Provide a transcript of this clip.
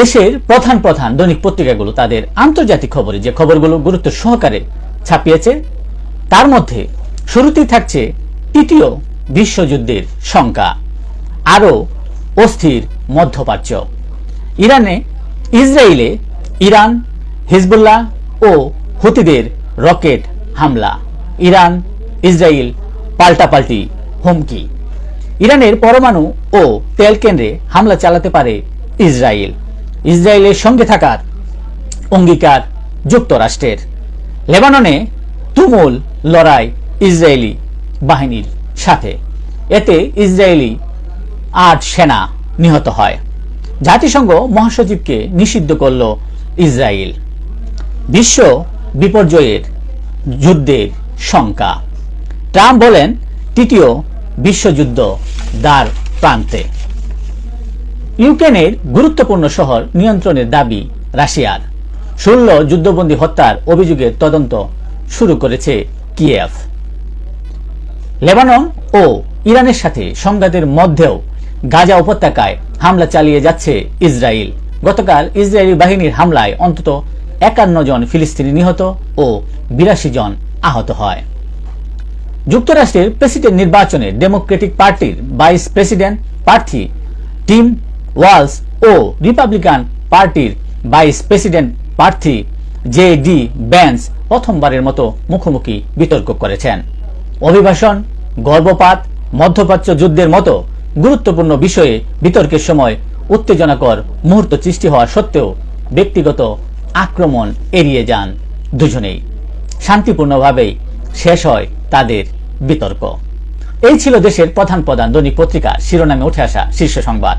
দেশের প্রধান প্রধান দৈনিক পত্রিকাগুলো তাদের আন্তর্জাতিক খবরে যে খবরগুলো গুরুত্ব সহকারে ছাপিয়েছে, তার মধ্যে শুরুতেই থাকছে তৃতীয় বিশ্বযুদ্ধের শঙ্কা আরও অস্থির মধ্যপ্রাচ্য। ইরানে ইসরায়েলে ইরান, হিজবুল্লাহ ও হুতিদের রকেট হামলা। ইরান, ইসরায়েল পাল্টাপাল্টি হুমকি। ইরানের পরমাণু ও তেল কেন্দ্রে হামলা চালাতে পারে ইসরায়েল। ইসরায়েলের সঙ্গে থাকার অঙ্গীকার যুক্তরাষ্ট্রের। লেবাননে তুমুল লড়াই ইসরায়েলি বাহিনীর সাথে। এতে ইসরায়েলি আট সেনা নিহত হয়। জাতিসংঘ মহাসচিবকে নিষিদ্ধ করল ইসরায়েল। বিশ্ব বিপর্যয়ের যুদ্ধের শঙ্কা। ট্রাম্প বলেন, তৃতীয় বিশ্বযুদ্ধ দ্বার প্রান্তে। ইউক্রেনের গুরুত্বপূর্ণ শহর নিয়ন্ত্রণের দাবি রাশিয়ার। ষোলো যুদ্ধবন্দী হত্যার অভিযোগের তদন্ত শুরু করেছে কিয়েভ। লেবানন ও ইরানের সাথে সংঘাতের মধ্যেও গাজা উপত্যকায় হামলা চালিয়ে যাচ্ছে ইসরায়েল। গতকাল ইসরায়েলি বাহিনীর হামলায় অন্তত একান্ন জন ফিলিস্তিনি নিহত ও বিরাশি জন আহত হয়। যুক্তরাষ্ট্রের প্রেসিডেন্ট নির্বাচনে ডেমোক্রেটিক পার্টির ভাইস প্রেসিডেন্ট প্রার্থী টিম ওয়ালস ও রিপাবলিকান পার্টির ভাইস প্রেসিডেন্ট প্রার্থী জে ডি ব্যান্স প্রথমবারের মতো মুখোমুখি বিতর্ক করেছেন। অভিবাসন, গর্ভপাত, মধ্যপ্রাচ্য যুদ্ধের মতো গুরুত্বপূর্ণ বিষয়ে বিতর্কের সময় উত্তেজনাকর মুহূর্ত সৃষ্টি হওয়া সত্ত্বেও ব্যক্তিগত আক্রমণ এড়িয়ে যান দুজনেই। শান্তিপূর্ণভাবেই শেষ হয় তাদের বিতর্ক। এই ছিল দেশের প্রধান প্রধান দৈনিক পত্রিকা। শিরোনামে উঠে আসা শীর্ষ সংবাদ।